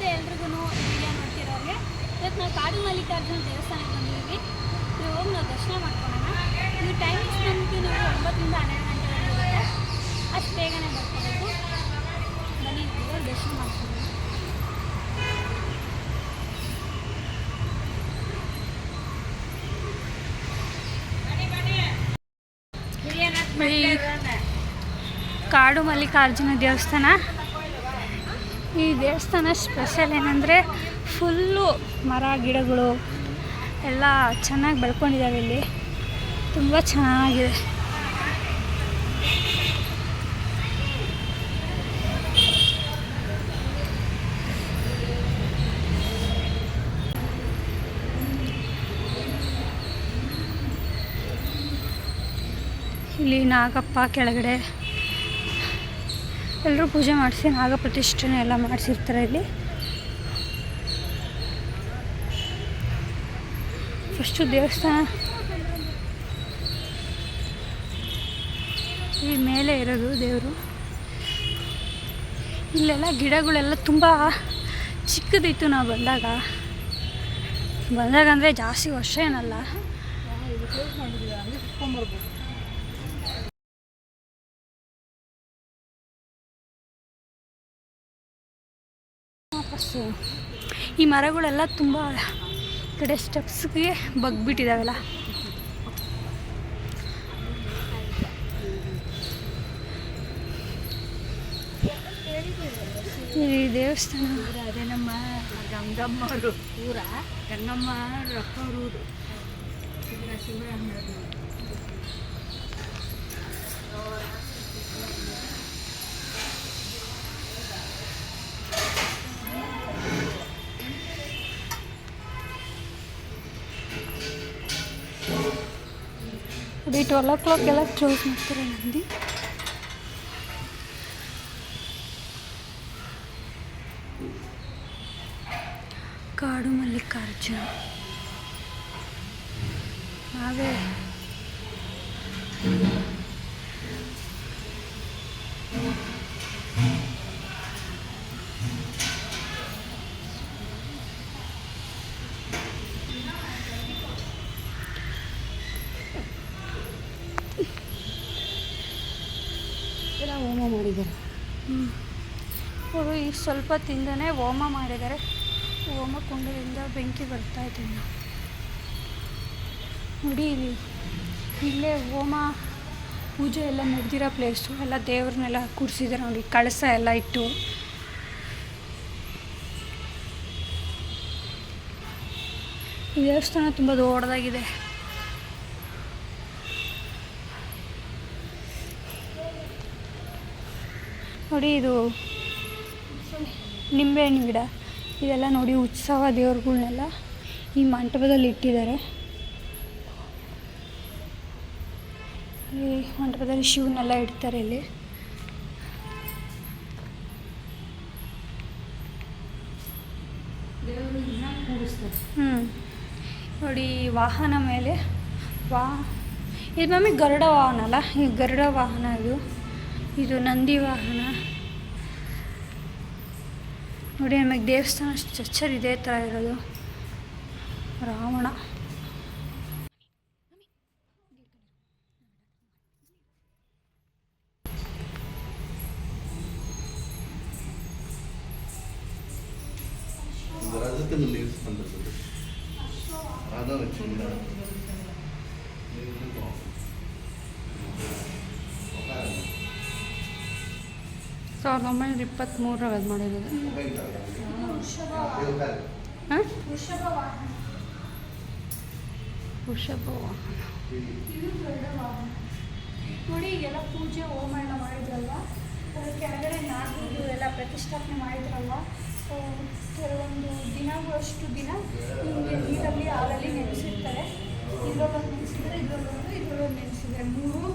ನಮಸ್ತೆ ಎಲ್ರಿಗೂ ವಿಡಿಯೋ ನೋಡ್ತಿರೋರಿಗೆ ಇವತ್ತು ನಾವು ಕಾಡು ಮಲ್ಲಿಕಾರ್ಜುನ ದೇವಸ್ಥಾನಕ್ಕೆ ಬಂದಿದ್ದೀವಿ. ನೀವು ಹೋಗಿ ನಾವು ದರ್ಶನ ಮಾಡ್ಕೊಳ್ಳೋಣ. ನೀವು ಟೈಮಿಂಗ್ಸ್ ಬಂದು ನೀವು ಒಂಬತ್ತರಿಂದ ಹನ್ನೆರಡು ಗಂಟೆವರೆಗೆ ಅಷ್ಟು ಬೇಗನೆ ಬರ್ಕೋಬೇಕು. ಬನ್ನಿ ದೇವ್ರ ದರ್ಶನ ಮಾಡ್ಕೊಳ್ಳೋಣ. ಈ ಕಾಡು ಮಲ್ಲಿಕಾರ್ಜುನ ದೇವಸ್ಥಾನ. ಈ ದೇವಸ್ಥಾನ ಸ್ಪೆಷಲ್ ಏನಂದರೆ ಫುಲ್ಲು ಮರ, ಗಿಡಗಳು ಎಲ್ಲ ಚೆನ್ನಾಗಿ ಬೆಳ್ಕೊಂಡಿದ್ದಾವೆ ಇಲ್ಲಿ. ತುಂಬ ಚೆನ್ನಾಗಿದೆ. ಇಲ್ಲಿ ನಾಗಪ್ಪ ಕೆಳಗಡೆ ಎಲ್ಲರೂ ಪೂಜೆ ಮಾಡಿಸಿ ನಾಗ ಪ್ರತಿಷ್ಠನೆ ಎಲ್ಲ ಮಾಡಿಸಿರ್ತಾರೆ ಇಲ್ಲಿ. ಫಸ್ಟು ದೇವಸ್ಥಾನ. ಈ ಮೇಲೆ ಇರೋದು ದೇವರು. ಇಲ್ಲೆಲ್ಲ ಗಿಡಗಳೆಲ್ಲ ತುಂಬ ಚಿಕ್ಕದಿತ್ತು ನಾವು ಬಂದಾಗ. ಬಂದಾಗ ಅಂದರೆ ಜಾಸ್ತಿ ವರ್ಷ ಏನಲ್ಲ. ವಾಪಸ್ಸು ಈ ಮರಗಳೆಲ್ಲ ತುಂಬ ಕಡೆ ಸ್ಟೆಪ್ಸ್ಗೆ ಬಗ್ಬಿಟ್ಟಿದ್ದಾವೆಲ್ಲ ಈ ದೇವಸ್ಥಾನ. ಅದೇ ನಮ್ಮ ಗಂಗಮ್ಮರು. ಊರ ಗಂಗಮ್ಮ ರೊಕ್ಕವರು ಶಿವರಾಮ ಅದೇ ಟ್ವೆಲ್ ಓ ಕ್ಲಾಕ್ ಎಲ್ಲ ಕ್ಲೋಸ್ ಮಾಡ್ತಾರೆ ನಂದಿ? ಕಾಡು ಮಲ್ಲಿಕಾರ್ಜುನ. ನಾವೇ ಈಗ ಸ್ವಲ್ಪ ತಿಂದನೇ ಹೋಮ ಮಾಡಿದ್ದಾರೆ. ಹೋಮ ಕುಂಡದಿಂದ ಬೆಂಕಿ ಬರ್ತಾ ಇದೆ. ನೋಡಿ, ಇಲ್ಲಿ ಇಲ್ಲೇ ಹೋಮ ಪೂಜೆ ಎಲ್ಲ ನಡೆದಿರೋ ಪ್ಲೇಸು ಎಲ್ಲ ದೇವ್ರನ್ನೆಲ್ಲ ಕೂರಿಸಿದ್ದಾರೆ ನೋಡಿ, ಕಳಸ ಎಲ್ಲ ಇಟ್ಟು. ಈ ದೇವಸ್ಥಾನ ತುಂಬ ದೊಡ್ಡದಾಗಿದೆ. ನೋಡಿ, ಇದು ನಿಂಬೆಹಣ್ಣು ಗಿಡ ಇದೆಲ್ಲ ನೋಡಿ ಉತ್ಸವ ದೇವ್ರುಗಳ್ನೆಲ್ಲ ಈ ಮಂಟಪದಲ್ಲಿ ಇಟ್ಟಿದ್ದಾರೆ. ಈ ಮಂಟಪದಲ್ಲಿ ಶಿವನ್ನೆಲ್ಲ ಇಡ್ತಾರೆ ಇಲ್ಲಿ. ಹ್ಞೂ ನೋಡಿ ವಾಹನ ಮೇಲೆ ವಾ ಇದು ಮಮ್ಮಿ ಗರುಡ ವಾಹನ ಅಲ್ಲ ಈ ಗರುಡ ವಾಹನ ಇದು. ಇದು ನಂದಿ ವಾಹನ. ನೋಡಿ ನಮಗೆ ದೇವಸ್ಥಾನ ಸ್ಟ್ರಕ್ಚರ್ ಇದೇ ಥರ ಇರೋದು. ರಾವಣ. ಸಾವಿರದ ಒಂಬೈನೂರ ಇಪ್ಪತ್ತ್ಮೂರರಾಗ ಅದು ಮಾಡಿರೋದು ಹಾಂ? ವೃಷಭ ನೋಡಿ, ಈಗೆಲ್ಲ ಪೂಜೆ, ಹೋಮ ಎಲ್ಲ ಕೆಳಗಡೆ ನಾಗರು ಎಲ್ಲ ಪ್ರತಿಷ್ಠಾಪನೆ ಮಾಡಿದ್ರಲ್ವ? ಕೆಲವೊಂದು ದಿನಗಳಷ್ಟು ದಿನ ಹಿಂಗೆ ನೀರಲ್ಲಿ, ಹಾಲಲ್ಲಿ ನೆನೆಸಿರ್ತಾರೆ. ಇದ್ರೊಳಗೆ ನೆನೆಸಿದ್ರೆ ಇದ್ರೊಳಗೆ ಇದ್ರೊಳಗೆ ನೆನೆಸಿದ್ರೆ, ಮೂರು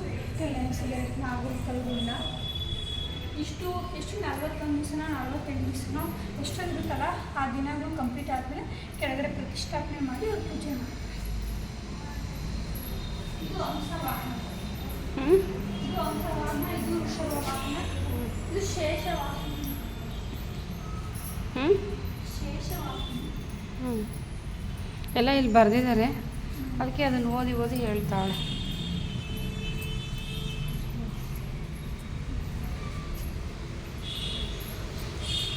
ನೆನೆಸಿದ್ದಾರೆ ನಾಗರ ಕಲ್ಲುಗಳನ್ನ ಇಷ್ಟು ಎಷ್ಟು ನಲ್ವತ್ತೊಂದು ದಿವಸನ ನಲ್ವತ್ತೆಂಟು ದಿವಸನೋ ಎಷ್ಟೊಂದಿರುತ್ತಲ್ಲ ಆ ದಿನಗಳು ಕಂಪ್ಲೀಟ್ ಆದಮೇಲೆ ಕೆಳಗಡೆ ಪ್ರತಿಷ್ಠಾಪನೆ ಮಾಡಿ ಅವ್ರು ಪೂಜೆ ಇದು ಇದು ಇದು ಇದು ಶೇಷವಾಹನ ಹ್ಞೂ ಎಲ್ಲ ಇಲ್ಲಿ ಬರೆದಿದ್ದಾರೆ. ಅದಕ್ಕೆ ಅದನ್ನು ಓದಿ ಓದಿ ಹೇಳ್ತಾಳೆ.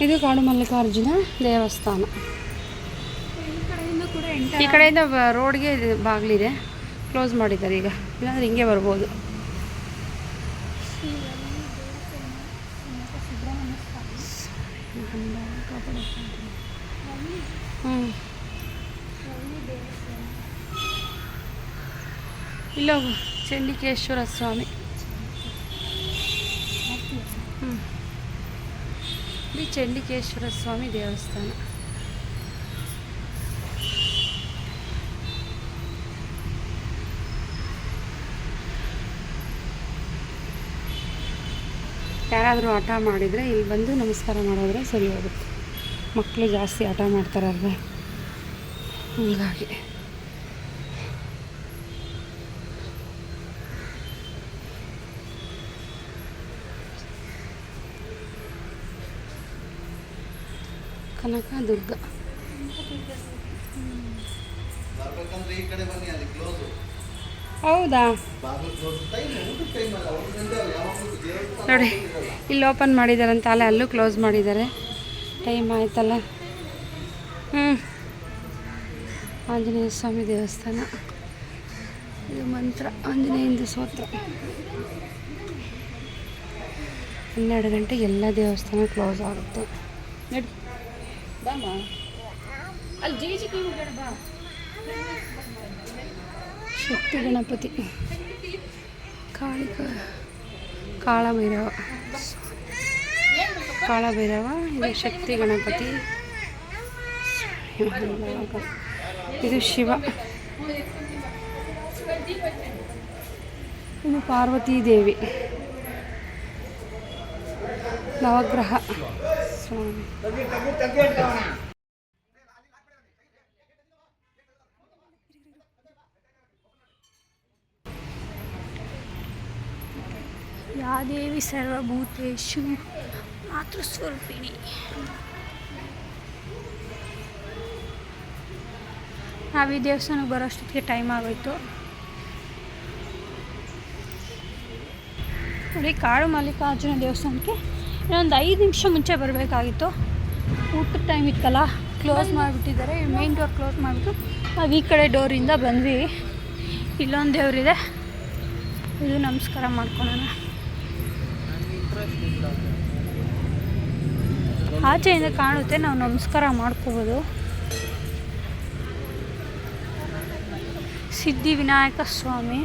ಇದು ಕಾಡು ಮಲ್ಲಿಕಾರ್ಜುನ ದೇವಸ್ಥಾನ. ಈ ಕಡೆಯಿಂದ ರೋಡ್ಗೆ ಬಾಗಿಲಿದೆ. ಕ್ಲೋಸ್ ಮಾಡಿದ್ದಾರೆ ಈಗ. ಇಲ್ಲಾಂದ್ರೆ ಹಿಂಗೆ ಬರ್ಬೋದು. ಇಲ್ಲೋಗು ಚಂಡಿಕೇಶ್ವರ ಸ್ವಾಮಿ ಹ್ಞೂ ಇಲ್ಲಿ ಚಂಡಿಕೇಶ್ವರ ಸ್ವಾಮಿ ದೇವಸ್ಥಾನ. ಯಾರಾದರೂ ಆಟ ಮಾಡಿದರೆ ಇಲ್ಲಿ ಬಂದು ನಮಸ್ಕಾರ ಮಾಡಿದ್ರೆ ಸರಿ ಹೋಗುತ್ತೆ. ಮಕ್ಕಳು ಜಾಸ್ತಿ ಆಟ ಮಾಡ್ತಾರಲ್ವ? ಹೀಗಾಗಿ ಕನಕ ದುರ್ಗ ಬರ್ಬೇಕಂದ್ರೆ ಈ ಕಡೆ ಬನ್ನಿ ಅಲ್ಲಿ ಕ್ಲೋಸು ಹೌದಾ ಬಾಗಿಲು ಕ್ಲೋಸ್ ಟೈಮ್ ಊಟದ ಟೈಮ್ ಅಲ್ಲ ಒಂದು ಗಂಟೆ ಅಲ್ಲ ದುರ್ಗ ಹೌದಾ? ನೋಡಿ. ಇಲ್ಲಿ ಓಪನ್ ಮಾಡಿದ್ದಾರೆ ಅಂತ ಅಲ್ಲೇ ಅಲ್ಲೂ ಕ್ಲೋಸ್ ಮಾಡಿದ್ದಾರೆ. ಟೈಮ್ ಆಯ್ತಲ್ಲ. ಹ್ಞೂ ಆಂಜನೇಯ ಸ್ವಾಮಿ ದೇವಸ್ಥಾನ. ಇದು ಮಂತ್ರ ಆಂಜನೇಯಂದು ಸ್ತೋತ್ರ. ಹನ್ನೆರಡು ಗಂಟೆಗೆ ಎಲ್ಲ ದೇವಸ್ಥಾನ ಕ್ಲೋಸ್ ಆಗುತ್ತೆ. ನಡಿ. ಅಲ್ಲಿ ಶಕ್ತಿ ಗಣಪತಿ. ಕಾಳಿಕ ಕಾಳಭೈರವ. ಕಾಳಭೈರವ ಇದು ಶಕ್ತಿ ಗಣಪತಿ. ಇದು ಶಿವ. ಇದು ಪಾರ್ವತೀ ದೇವಿ ನವಗ್ರಹ. ಯಾ ದೇವಿ ಸರ್ವಭೂತೇಶು ಮಾತೃಸ್ವರೂಪಿಣಿ ನಾವು ಈ ದೇವಸ್ಥಾನಕ್ಕೆ ಬರೋಷ್ಟೊತ್ತಿಗೆ ಟೈಮ್ ಆಗೋಯ್ತು. ನೋಡಿ ಕಾಡು ಮಲ್ಲಿಕಾರ್ಜುನ ದೇವಸ್ಥಾನಕ್ಕೆ ಇನ್ನೊಂದು ಐದು ನಿಮಿಷ ಮುಂಚೆ ಬರಬೇಕಾಗಿತ್ತು. ಊಟದ ಟೈಮ್ ಇತ್ತಲ್ಲ ಕ್ಲೋಸ್ ಮಾಡಿಬಿಟ್ಟಿದ್ದಾರೆ. ಮೇನ್ ಡೋರ್ ಕ್ಲೋಸ್ ಮಾಡಿಬಿಟ್ಟು ನಾವು ಈ ಕಡೆ ಡೋರಿಂದ ಬಂದ್ವಿ. ಇಲ್ಲೊಂದು ದೇವರಿದೆ. ಇದು ನಮಸ್ಕಾರ ಮಾಡ್ಕೊಳೋಣ. ಆಚೆಯಿಂದ ಕಾಣುತ್ತೆ, ನಾವು ನಮಸ್ಕಾರ ಮಾಡ್ಕೋಬೋದು. ಸಿದ್ಧಿ ವಿನಾಯಕ ಸ್ವಾಮಿ.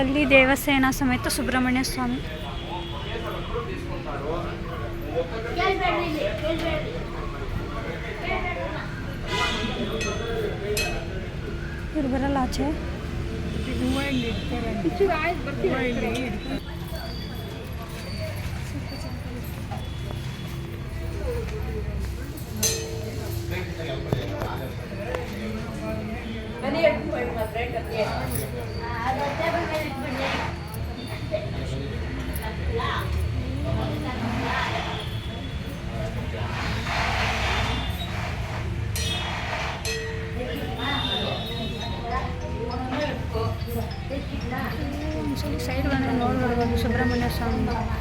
ವಲ್ಲಿ ದೇವಸೇನಾ ಸಮೇತ ಸುಬ್ರಹ್ಮಣ್ಯ ಸ್ವಾಮಿ ಇವ್ರು ಬರಲ್ಲ ಆಚೆ ಸುಬ್ರಹ್ಮಣ್ಯ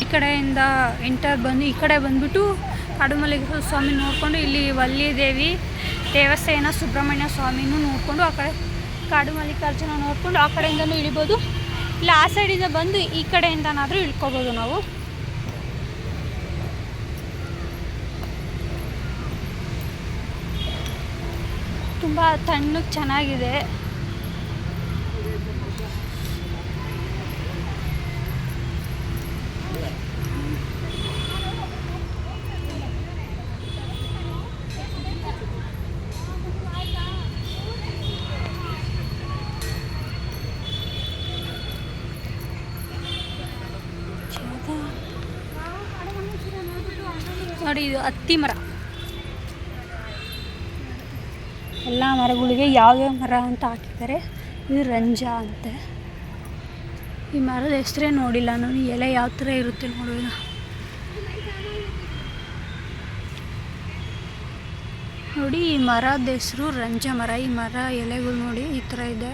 ಈ ಕಡೆಯಿಂದ ಎಂಟರ್ ಬಂದು ಈ ಕಡೆ ಬಂದ್ಬಿಟ್ಟು ಕಾಡುಮಲ್ಲಿಗೆ ಸ್ವಾಮಿ ನೋಡಿಕೊಂಡು ಇಲ್ಲಿ ವಲ್ಲಿ ದೇವಿ ದೇವಸ್ಥಾನ ಸುಬ್ರಹ್ಮಣ್ಯ ಸ್ವಾಮಿನೂ ನೋಡಿಕೊಂಡು ಆ ಕಡೆ ಕಾಡು ಮಲ್ಲಿಕಾರ್ಜುನ ನೋಡಿಕೊಂಡು ಆ ಕಡೆಯಿಂದನೂ ಇಳಿಬೋದು. ಇಲ್ಲ ಆ ಸೈಡಿಂದ ಬಂದು ಈ ಕಡೆಯಿಂದನಾದರೂ ಇಳ್ಕೊಬೋದು ನಾವು. ತುಂಬ ತಣ್ಣಗೆ ಚೆನ್ನಾಗಿದೆ. ಹತ್ತಿ ಮರ. ಎಲ್ಲ ಮರಗಳಿಗೆ ಯಾವ್ಯಾವ ಮರ ಅಂತ ಹಾಕಿದ್ದಾರೆ. ಇದು ರಂಜ ಅಂತೆ. ಈ ಮರದ ಹೆಸರೇ ನೋಡಿಲ್ಲ ನಾನು. ಎಲೆ ಯಾವ ಥರ ಇರುತ್ತೆ ನೋಡೋಣ ನೋಡಿ, ಈ ಮರದ ಹೆಸರು ರಂಜ ಮರ. ಈ ಮರ ಎಲೆಗಳು ನೋಡಿ ಈ ಥರ ಇದೆ.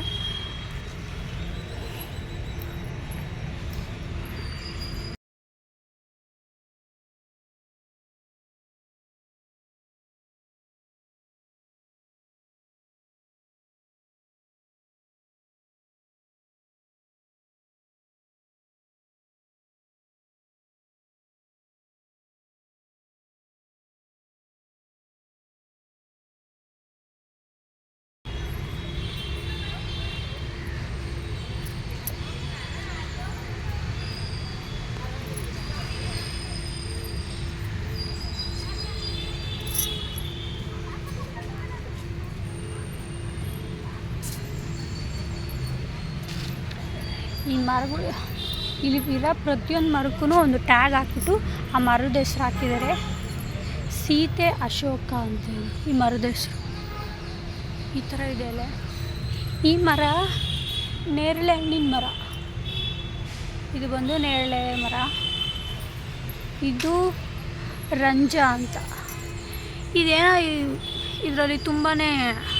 ಈ ಮರಗಳು ಇಲ್ಲಿ ಇರೋ ಪ್ರತಿಯೊಂದು ಮರಕ್ಕೂ ಒಂದು ಟ್ಯಾಗ್ ಹಾಕಿಬಿಟ್ಟು ಆ ಮರದ ಹೆಸರು ಹಾಕಿದ್ದಾರೆ. ಸೀತೆ, ಅಶೋಕ ಅಂತೇಳಿ ಈ ಮರದ ಹೆಸರು. ಈ ಥರ ಇದೆ ಅಲ್ಲ. ಈ ಮರ ನೇರಳೆ ಹಣ್ಣಿನ ಮರ. ಇದು ಬಂದು ನೇರಳೆ ಮರ. ಇದು ರಂಜ ಅಂತ. ಇದೇನೋ ಇದರಲ್ಲಿ ತುಂಬಾ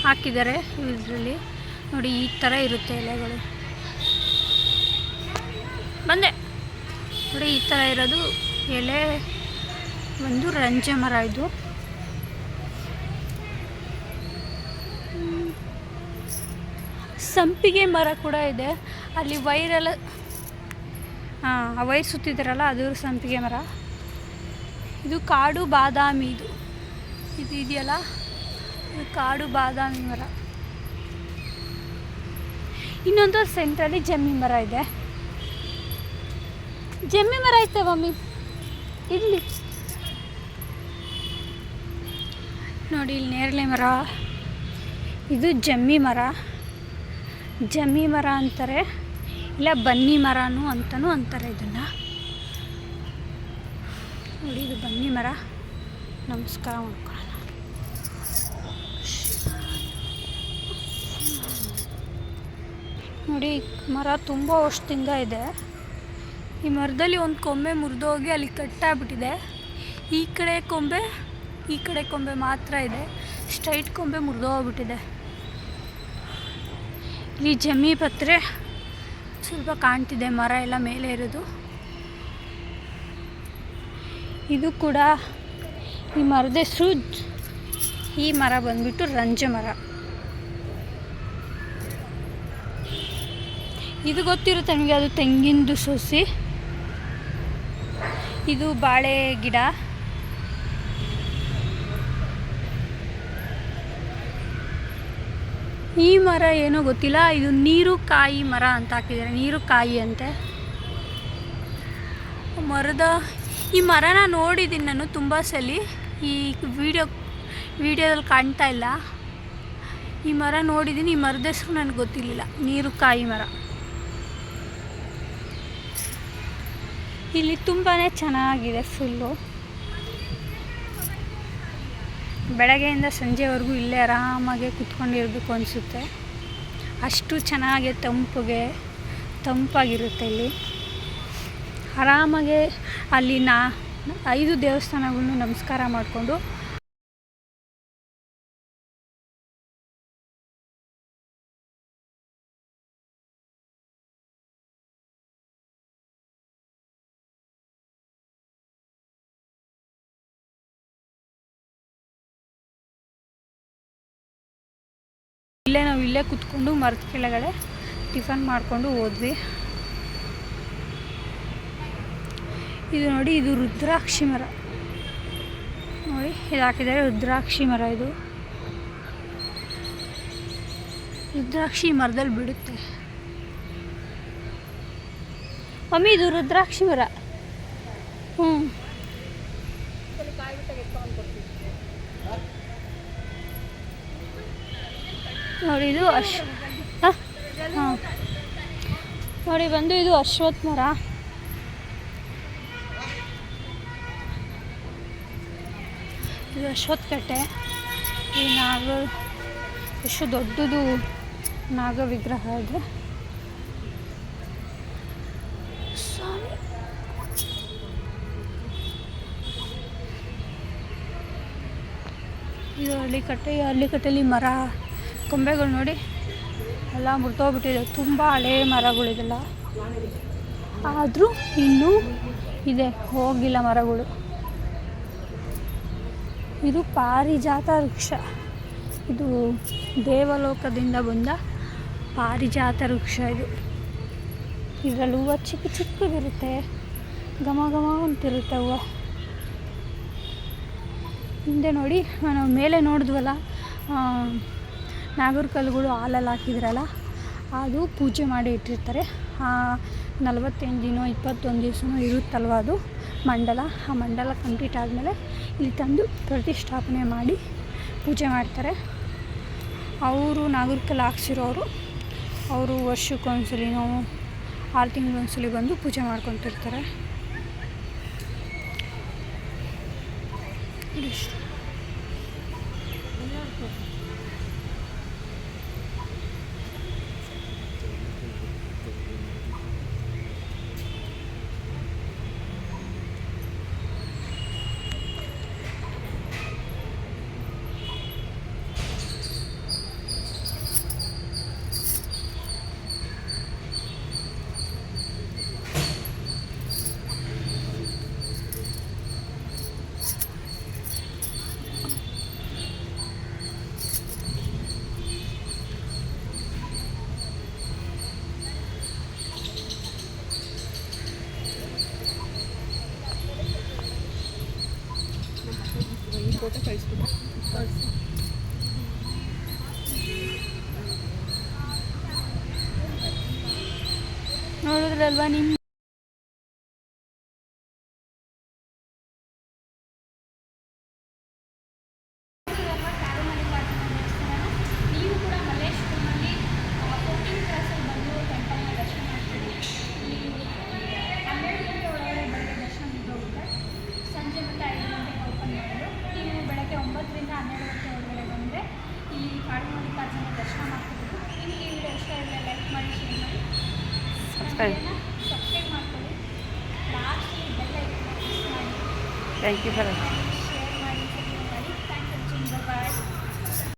ಹಾಕಿದ್ದಾರೆ ಇದರಲ್ಲಿ. ನೋಡಿ ಈ ಥರ ಇರುತ್ತೆ ಎಲೆಗಳು. ಬಂದೆ. ನೋಡಿ, ಈ ಥರ ಇರೋದು ಎಲೆ ಒಂದು ರಂಜೆ ಮರ ಇದು. ಸಂಪಿಗೆ ಮರ ಕೂಡ ಇದೆ. ಅಲ್ಲಿ ವೈರೆಲ್ಲ ಹಾಂ ಆ ವೈರ್ ಸುತ್ತಿದ್ದಾರಲ್ಲ ಅದು ಸಂಪಿಗೆ ಮರ. ಇದು ಕಾಡು ಬಾದಾಮಿ ಇದು. ಇದು ಇದೆಯಲ್ಲ? ಇದು ಕಾಡು ಬಾದಾಮಿ ಮರ. ಇನ್ನೊಂದು ಸೆಂಟ್ರಲ್ಲಿ ಜಮ್ಮಿ ಮರ ಇದೆ. ಜಮ್ಮಿ ಮರ ಐತೆ ಮಮ್ಮಿ ಇಲ್ಲಿ. ನೋಡಿ, ಇಲ್ಲಿ ನೇರಳೆ ಮರ. ಇದು ಜಮ್ಮಿ ಮರ. ಜಮ್ಮಿ ಮರ ಅಂತಾರೆ, ಇಲ್ಲ ಬನ್ನಿ ಮರನೂ ಅಂತಲೂ ಅಂತಾರೆ ಇದನ್ನು. ನೋಡಿ, ಇದು ಬನ್ನಿ ಮರ. ನಮಸ್ಕಾರ ಮಾಡ್ಕೊಳ್ಳೋಣ. ನೋಡಿ, ಮರ ತುಂಬ ವರ್ಷದಿಂದ ಇದೆ. ಈ ಮರದಲ್ಲಿ ಒಂದು ಕೊಂಬೆ ಮುರಿದೋಗಿ ಅಲ್ಲಿ ಕಟ್ಟಾಗ್ಬಿಟ್ಟಿದೆ. ಈ ಕಡೆ ಕೊಂಬೆ, ಈ ಕಡೆ ಕೊಂಬೆ ಮಾತ್ರ ಇದೆ. ಸ್ಟ್ರೈಟ್ ಕೊಂಬೆ ಮುರಿದೋಗ್ಬಿಟ್ಟಿದೆ. ಇಲ್ಲಿ ಜಮಿ ಪತ್ರೆ ಸ್ವಲ್ಪ ಕಾಣ್ತಿದೆ, ಮರ ಎಲ್ಲ ಮೇಲೆ ಇರೋದು. ಇದು ಕೂಡ ಈ ಮರದ ಹೆಸರು ಈ ಮರ ಬಂದ್ಬಿಟ್ಟು ರಂಜ ಮರ. ಇದು ಗೊತ್ತಿರುತ್ತೆ ನಮಗೆ, ಅದು ತೆಂಗಿನದು ಸೊಸಿ. ಇದು ಬಾಳೆ ಗಿಡ. ಈ ಮರ ಏನೋ ಗೊತ್ತಿಲ್ಲ, ಇದು ನೀರು ಕಾಯಿ ಮರ ಅಂತ ಹಾಕಿದ್ದಾರೆ ನೀರು ಕಾಯಿ ಅಂತೆ. ಮರದ, ಈ ಮರನ ನೋಡಿದ್ದೀನಿ ನಾನು ತುಂಬ ಸಲ. ಈ ವಿಡಿಯೋ, ವಿಡಿಯೋದಲ್ಲಿ ಕಾಣ್ತಾ ಇಲ್ಲ. ಈ ಮರ ನೋಡಿದ್ದೀನಿ ಈ ಮರದ ಹೆಸರು ನನಗೆ ಗೊತ್ತಿರಲಿಲ್ಲ ನೀರು ಕಾಯಿ ಮರ. ಇಲ್ಲಿ ತುಂಬಾ ಚೆನ್ನಾಗಿದೆ ಫುಲ್ಲು. ಬೆಳಗ್ಗೆಯಿಂದ ಸಂಜೆವರೆಗೂ ಇಲ್ಲೇ ಆರಾಮಾಗಿ ಕುತ್ಕೊಂಡಿರಬೇಕು ಅನಿಸುತ್ತೆ. ಅಷ್ಟು ಚೆನ್ನಾಗಿ ತಂಪಿಗೆ, ತಂಪಾಗಿರುತ್ತೆ ಇಲ್ಲಿ. ಆರಾಮಾಗೆ ಅಲ್ಲಿ ನಾ ಐದು ದೇವಸ್ಥಾನಗಳನ್ನು ನಮಸ್ಕಾರ ಮಾಡಿಕೊಂಡು ಇಲ್ಲೇ ನಾವು ಇಲ್ಲೇ ಕುತ್ಕೊಂಡು ಮರದ ಕೆಳಗಡೆ ಟಿಫನ್ ಮಾಡಿಕೊಂಡು ಹೋದ್ವಿ. ಇದು ನೋಡಿ, ಇದು ರುದ್ರಾಕ್ಷಿ ಮರ. ನೋಡಿ, ಇದು ಹಾಕಿದ್ದಾರೆ ರುದ್ರಾಕ್ಷಿ ಮರ ಇದು. ರುದ್ರಾಕ್ಷಿ ಮರದಲ್ಲಿ ಬಿಡುತ್ತೆ. ಮಮ್ಮಿ, ಇದು ರುದ್ರಾಕ್ಷಿ ಮರ. ಹ್ಞೂ ನೋಡಿ, ಇದು ಅಶ್ ಹಾಂ? ನೋಡಿ, ಬಂದು ಇದು ಅಶ್ವತ್ಥ ಮರ. ಇದು ಅಶ್ವತ್ಥ ಕಟ್ಟೆ ಈ ನಾಗ ಎಷ್ಟು ದೊಡ್ಡದು ನಾಗ ವಿಗ್ರಹ ಇದೆ. ಇದು ಹಳ್ಳಿಕಟ್ಟೆ ಈ ಹಳ್ಳಿಕಟ್ಟೆಯಲ್ಲಿ ಮರ ಕೊಂಬೆಗಳು ನೋಡಿ. ಎಲ್ಲ ಮುರಿದೋಗ್ಬಿಟ್ಟಿದೆ. ತುಂಬ ಹಳೆ ಮರಗಳಿದೆಲ್ಲ. ಆದರೂ ಇನ್ನೂ ಇದೆ. ಹೋಗಿಲ್ಲ ಮರಗಳು. ಇದು ಪಾರಿಜಾತ ವೃಕ್ಷ. ಇದು ದೇವಲೋಕದಿಂದ ಬಂದ ಪಾರಿಜಾತ ವೃಕ್ಷ ಇದು. ಇದರಲ್ಲಿ ಹೂವು ಚಿಕ್ಕ ಚಿಕ್ಕದಿರುತ್ತೆ. ಘಮ ಘಮ ಅಂತಿರುತ್ತೆ ಹೂವು. ಹಿಂದೆ ನೋಡಿ ನಾವು ಮೇಲೆ ನೋಡಿದ್ವಲ್ಲ ನಾಗರ ಕಲ್ಲುಗಳು ಹಾಲಲ್ಲಿ ಹಾಕಿದ್ರಲ್ಲ, ಅದು ಪೂಜೆ ಮಾಡಿ ಇಟ್ಟಿರ್ತಾರೆ. ನಲವತ್ತೆಂಟು ದಿನ ಇಪ್ಪತ್ತೊಂದು ದಿವಸನೂ ಇರುತ್ತಲ್ವ ಅದು ಮಂಡಲ? ಆ ಮಂಡಲ ಕಂಪ್ಲೀಟ್ ಆದಮೇಲೆ ಇಲ್ಲಿ ತಂದು ಪ್ರತಿಷ್ಠಾಪನೆ ಮಾಡಿ ಪೂಜೆ ಮಾಡ್ತಾರೆ. ಅವರು ನಾಗರಿಕಲ್ಲಿ ಕಲ್ಲು ಹಾಕ್ಸಿರೋರು, ಅವರು ವರ್ಷಕ್ಕೊಂದ್ಸಲಿನೋ ಆರು ತಿಂಗಳೊಂದ್ಸಲಿ ಬಂದು ಪೂಜೆ ಮಾಡ್ಕೊತಿರ್ತಾರೆ. લડવાની Thank you for